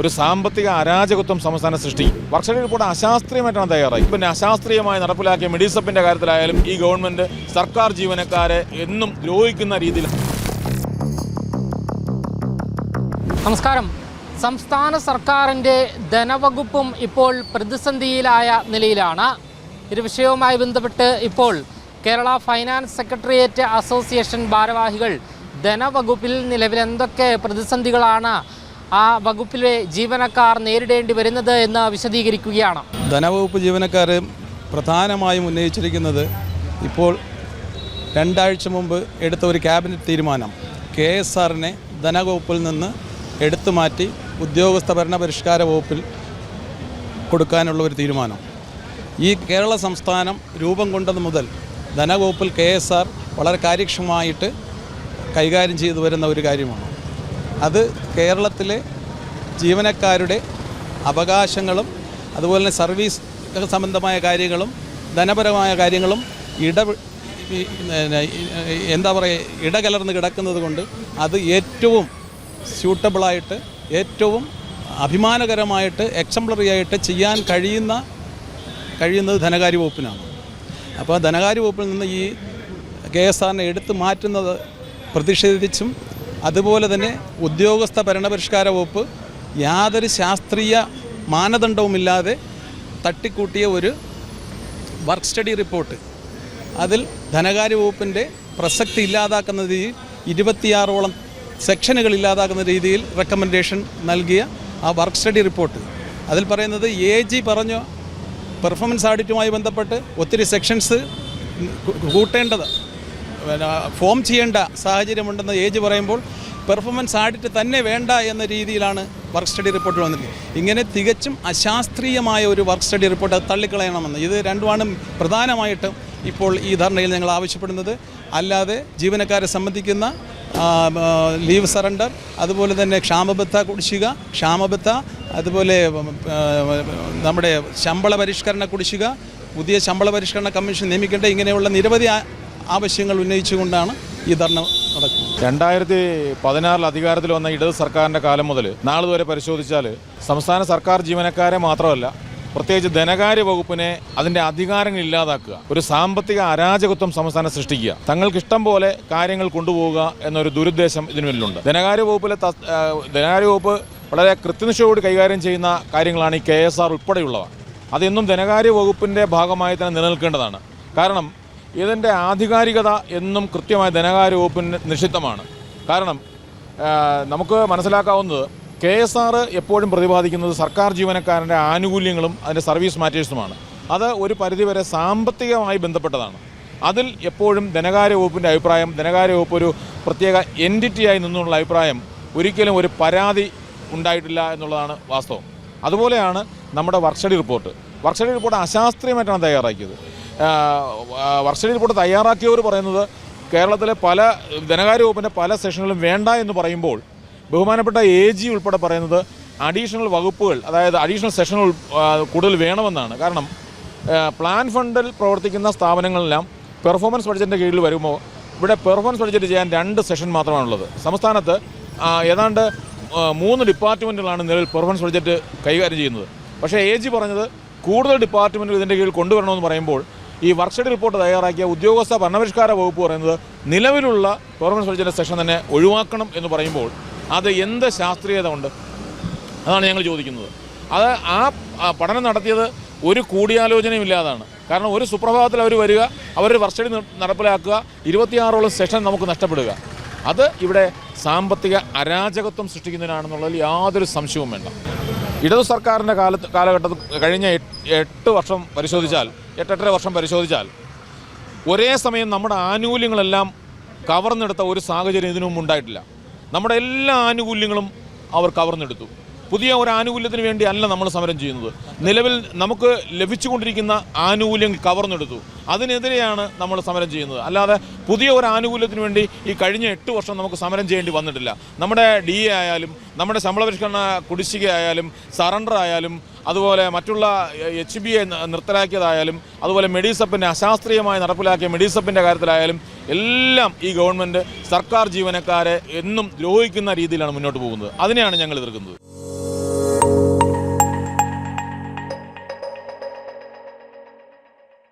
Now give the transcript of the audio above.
ഒരു സാമ്പത്തിക അരാജകത്വം സംസ്ഥാനം സൃഷ്ടി. വർഷ റിപ്പോർട്ട് അശാസ്ത്രീയമായിട്ടാണ് തയ്യാറായി. പിന്നെ അശാസ്ത്രീയമായി നടപ്പിലാക്കിയ മെഡിസപ്പിന്റെ കാര്യത്തിലായാലും ഈ ഗവൺമെന്റ് സർക്കാർ ജീവനക്കാരെ എന്നും ദ്രോഹിക്കുന്ന രീതിയിൽ നമസ്കാരം. സംസ്ഥാന സർക്കാരിന്റെ ധനവകുപ്പും ഇപ്പോൾ പ്രതിസന്ധിയിലായ നിലയിലാണ്. ഒരു വിഷയവുമായി ബന്ധപ്പെട്ട് ഇപ്പോൾ കേരള ഫൈനാൻസ് സെക്രട്ടേറിയറ്റ് അസോസിയേഷൻ ഭാരവാഹികൾ ധനവകുപ്പിൽ നിലവിൽ എന്തൊക്കെ പ്രതിസന്ധികളാണ് ആ വകുപ്പിലെ ജീവനക്കാർ നേരിടേണ്ടി വരുന്നത് എന്ന് വിശദീകരിക്കുകയാണ്. ധനവകുപ്പ് ജീവനക്കാർ പ്രധാനമായും ഉന്നയിച്ചിരിക്കുന്നത് ഇപ്പോൾ രണ്ടാഴ്ച മുമ്പ് എടുത്ത ഒരു ക്യാബിനറ്റ് തീരുമാനം. കെ എസ് ആറിനെ ധനവകുപ്പിൽ നിന്ന് എടുത്തു മാറ്റി ഉദ്യോഗസ്ഥ ഭരണ പരിഷ്കാര വകുപ്പിൽ കൊടുക്കാനുള്ള ഒരു തീരുമാനം. ഈ കേരള സംസ്ഥാനം രൂപം കൊണ്ടത് മുതൽ ധനവകുപ്പിൽ കെ എസ് ആർ വളരെ കാര്യക്ഷമമായിട്ട് കൈകാര്യം ചെയ്തു വരുന്ന ഒരു കാര്യമാണ്. അത് കേരളത്തിലെ ജീവനക്കാരുടെ അവകാശങ്ങളും അതുപോലെ തന്നെ സർവീസ് സംബന്ധമായ കാര്യങ്ങളും ധനപരമായ കാര്യങ്ങളും ഇട എന്താ പറയുക ഇടകലർന്ന് കിടക്കുന്നത് കൊണ്ട് അത് ഏറ്റവും സ്യൂട്ടബിളായിട്ട് ഏറ്റവും അഭിമാനകരമായിട്ട് എക്സംപ്ലറി ആയിട്ട് ചെയ്യാൻ കഴിയുന്ന കഴിയുന്നത് ധനകാര്യ വകുപ്പിനാണ്. അപ്പോൾ ധനകാര്യ വകുപ്പിൽ നിന്ന് ഈ കെ എസ് ആറിനെ എടുത്തു മാറ്റുന്നത് പ്രതിഷേധിച്ചും അതുപോലെ തന്നെ ഉദ്യോഗസ്ഥ ഭരണപരിഷ്കാര വകുപ്പ് യാതൊരു ശാസ്ത്രീയ മാനദണ്ഡവുമില്ലാതെ തട്ടിക്കൂട്ടിയ ഒരു വർക്ക് സ്റ്റഡി റിപ്പോർട്ട്. അതിൽ ധനകാര്യ വകുപ്പിന്റെ പ്രസക്തി ഇല്ലാതാക്കുന്ന രീതിയിൽ ഇരുപത്തിയാറോളം സെക്ഷനുകൾ ഇല്ലാതാക്കുന്ന രീതിയിൽ റെക്കമെൻഡേഷൻ നൽകിയ ആ വർക്ക് സ്റ്റഡി റിപ്പോർട്ട്. അതിൽ പറയുന്നത് എ ജി പറഞ്ഞ പെർഫോമൻസ് ഓഡിറ്റുമായി ബന്ധപ്പെട്ട് ഒത്തിരി സെക്ഷൻസ് കൂട്ടേണ്ടത്. പിന്നെ ഫോം ചെയ്യേണ്ട സാഹചര്യമുണ്ടെന്ന് ഏജ് പറയുമ്പോൾ പെർഫോമൻസ് ആഡിറ്റ് തന്നെ വേണ്ട എന്ന രീതിയിലാണ് വർക്ക് സ്റ്റഡി റിപ്പോർട്ട് വന്നത് ഇങ്ങനെ തികച്ചും അശാസ്ത്രീയമായ ഒരു വർക്ക് സ്റ്റഡി റിപ്പോർട്ട് അത് തള്ളിക്കളയണമെന്ന്. ഇത് രണ്ടുമാണ് പ്രധാനമായിട്ടും ഇപ്പോൾ ഈ ധർണയിൽ ഞങ്ങൾ ആവശ്യപ്പെടുന്നത്. അല്ലാതെ ജീവനക്കാരെ സംബന്ധിക്കുന്ന ലീവ് സറണ്ടർ അതുപോലെ തന്നെ ക്ഷാമബത്ത കുടിശ്ശിക ക്ഷാമബത്ത അതുപോലെ നമ്മുടെ ശമ്പള പരിഷ്കരണ കുടിശ്ശിക പുതിയ ശമ്പള പരിഷ്കരണ കമ്മീഷൻ നിയമിക്കേണ്ട ഇങ്ങനെയുള്ള നിരവധി ആവശ്യങ്ങൾ ഉന്നയിച്ചുകൊണ്ടാണ് ഈ ധർണ നടക്കുന്നത്. രണ്ടായിരത്തി പതിനാറിൽ അധികാരത്തിൽ വന്ന ഇടത് സർക്കാരിന്റെ കാലം മുതൽ നാളുവരെ പരിശോധിച്ചാൽ സംസ്ഥാന സർക്കാർ ജീവനക്കാരെ മാത്രമല്ല പ്രത്യേകിച്ച് ധനകാര്യ വകുപ്പിനെ അതിന്റെ അധികാരങ്ങൾ ഇല്ലാതാക്കുക ഒരു സാമ്പത്തിക അരാജകത്വം സംസ്ഥാനം സൃഷ്ടിക്കുക തങ്ങൾക്ക് ഇഷ്ടം പോലെ കാര്യങ്ങൾ കൊണ്ടുപോവുക എന്നൊരു ദുരുദ്ദേശം ഇതിനു മുന്നിലുണ്ട്. ധനകാര്യ വകുപ്പിലെ ധനകാര്യ വകുപ്പ് വളരെ കൃത്യനിഷ്ഠയോട് കൈകാര്യം ചെയ്യുന്ന കാര്യങ്ങളാണ് ഈ കെ എസ് ആർ ഉൾപ്പെടെയുള്ളവ. അതെന്നും ധനകാര്യ വകുപ്പിന്റെ ഭാഗമായി തന്നെ നിലനിൽക്കേണ്ടതാണ്. കാരണം ഇതിന്റെ ആധികാരികത എന്നും കൃത്യമായ ധനകാര്യ വകുപ്പിന് നിഷിദ്ധമാണ് കാരണം നമുക്ക് മനസ്സിലാക്കാവുന്നത് കെ എസ് ആർ എപ്പോഴും പ്രതിപാദിക്കുന്നത് സർക്കാർ ജീവനക്കാരന്റെ ആനുകൂല്യങ്ങളും അതിന്റെ സർവീസ് മാറ്റേഴ്സുമാണ്. അത് ഒരു പരിധിവരെ സാമ്പത്തികമായി ബന്ധപ്പെട്ടതാണ്. അതിൽ എപ്പോഴും ധനകാര്യ വകുപ്പിന്റെ അഭിപ്രായം ധനകാര്യ വകുപ്പ് ഒരു പ്രത്യേക എന്റിറ്റിയായി നിന്നുള്ള അഭിപ്രായം ഒരിക്കലും ഒരു പരാതി ഉണ്ടായിട്ടില്ല എന്നുള്ളതാണ് വാസ്തവം. അതുപോലെയാണ് നമ്മുടെ വർഷടി റിപ്പോർട്ട്. വർഷടി റിപ്പോർട്ട് അശാസ്ത്രീയമായിട്ടാണ് തയ്യാറാക്കിയത്. വർഷടി റിപ്പോർട്ട് തയ്യാറാക്കിയവർ പറയുന്നത് കേരളത്തിലെ പല ധനകാര്യ വകുപ്പിന്റെ പല സെഷനുകളും വേണ്ട എന്ന് പറയുമ്പോൾ ബഹുമാനപ്പെട്ട എ ജി ഉൾപ്പെടെ പറയുന്നത് അഡീഷണൽ വകുപ്പുകൾ അതായത് അഡീഷണൽ സെഷനുകൾ കൂടുതൽ വേണമെന്നാണ്. കാരണം പ്ലാൻ ഫണ്ടിൽ പ്രവർത്തിക്കുന്ന സ്ഥാപനങ്ങളെല്ലാം പെർഫോമൻസ് ബഡ്ജറ്റിന്റെ കീഴിൽ വരുമ്പോൾ ഇവിടെ പെർഫോമൻസ് ബഡ്ജറ്റ് ചെയ്യാൻ രണ്ട് സെഷൻ മാത്രമാണുള്ളത് സംസ്ഥാനത്ത് ഏതാണ്ട് മൂന്ന് ഡിപ്പാർട്ട്മെന്റുകളാണ് നിലവിൽ പെർഫോമൻസ് ബഡ്ജറ്റ് കൈകാര്യം ചെയ്യുന്നത്. പക്ഷേ എ ജി പറഞ്ഞത് കൂടുതൽ ഡിപ്പാർട്ട്മെന്റുകൾ ഇതിന്റെ കീഴിൽ കൊണ്ടുവരണമെന്ന് പറയുമ്പോൾ ഈ വർക്ക്ഷെഡ് റിപ്പോർട്ട് തയ്യാറാക്കിയ ഉദ്യോഗസ്ഥ ഭരണപരിഷ്കാര വകുപ്പ് പറയുന്നത് നിലവിലുള്ള ഗവൺമെന്റ് സർജന്റെ സെഷൻ തന്നെ ഒഴിവാക്കണം എന്ന് പറയുമ്പോൾ അത് എന്ത് ശാസ്ത്രീയത ഉണ്ട്? അതാണ് ഞങ്ങൾ ചോദിക്കുന്നത്. അത് ആ ആ പഠനം നടത്തിയത് ഒരു കൂടിയാലോചനയും ഇല്ലാതാണ്. കാരണം ഒരു സുപ്രഭാതത്തിൽ അവർ വരിക അവർ വർഷടി നടപ്പിലാക്കുക ഇരുപത്തിയാറോളം സെഷൻ നമുക്ക് നഷ്ടപ്പെടുക. അത് ഇവിടെ സാമ്പത്തിക അരാജകത്വം സൃഷ്ടിക്കുന്നതിനാണെന്നുള്ളതിൽ യാതൊരു സംശയവും വേണ്ട. ഇടതു സർക്കാരിന്റെ കാലത്ത് കാലഘട്ടത്തിൽ കഴിഞ്ഞ എട്ട് വർഷം പരിശോധിച്ചാൽ എട്ടെട്ടര വർഷം പരിശോധിച്ചാൽ ഒരേ സമയം നമ്മുടെ ആനുകൂല്യങ്ങളെല്ലാം കവർന്നെടുത്ത ഒരു സാഹചര്യം ഇതിനു മുമ്പ് ഉണ്ടായിട്ടില്ല. നമ്മുടെ എല്ലാ ആനുകൂല്യങ്ങളും അവർ കവർന്നെടുത്തു. പുതിയ ഒരു ആനുകൂല്യത്തിന് വേണ്ടി അല്ല നമ്മൾ സമരം ചെയ്യുന്നത്. നിലവിൽ നമുക്ക് ലഭിച്ചുകൊണ്ടിരിക്കുന്ന ആനുകൂല്യങ്ങൾ കവർന്നെടുത്തു. അതിനെതിരെയാണ് നമ്മൾ സമരം ചെയ്യുന്നത്. അല്ലാതെ പുതിയ ഒരു ആനുകൂല്യത്തിന് വേണ്ടി ഈ കഴിഞ്ഞ എട്ട് വർഷം നമുക്ക് സമരം ചെയ്യേണ്ടി വന്നിട്ടില്ല. നമ്മുടെ ഡി എ ആയാലും നമ്മുടെ ശമ്പള പരിഷ്കരണ കുടിശ്ശിക ആയാലും സറണ്ടർ ആയാലും അതുപോലെ മറ്റുള്ള എച്ച് ബി എ നിർത്തലാക്കിയതായാലും അതുപോലെ മെഡിസപ്പിന്റെ അശാസ്ത്രീയമായി നടപ്പിലാക്കിയ മെഡിസപ്പിന്റെ കാര്യത്തിലായാലും എല്ലാം ഈ ഗവൺമെന്റ് സർക്കാർ ജീവനക്കാരെ എന്നും ദ്രോഹിക്കുന്ന രീതിയിലാണ് മുന്നോട്ട് പോകുന്നത്. അതിനെയാണ് ഞങ്ങൾ എതിർക്കുന്നത്.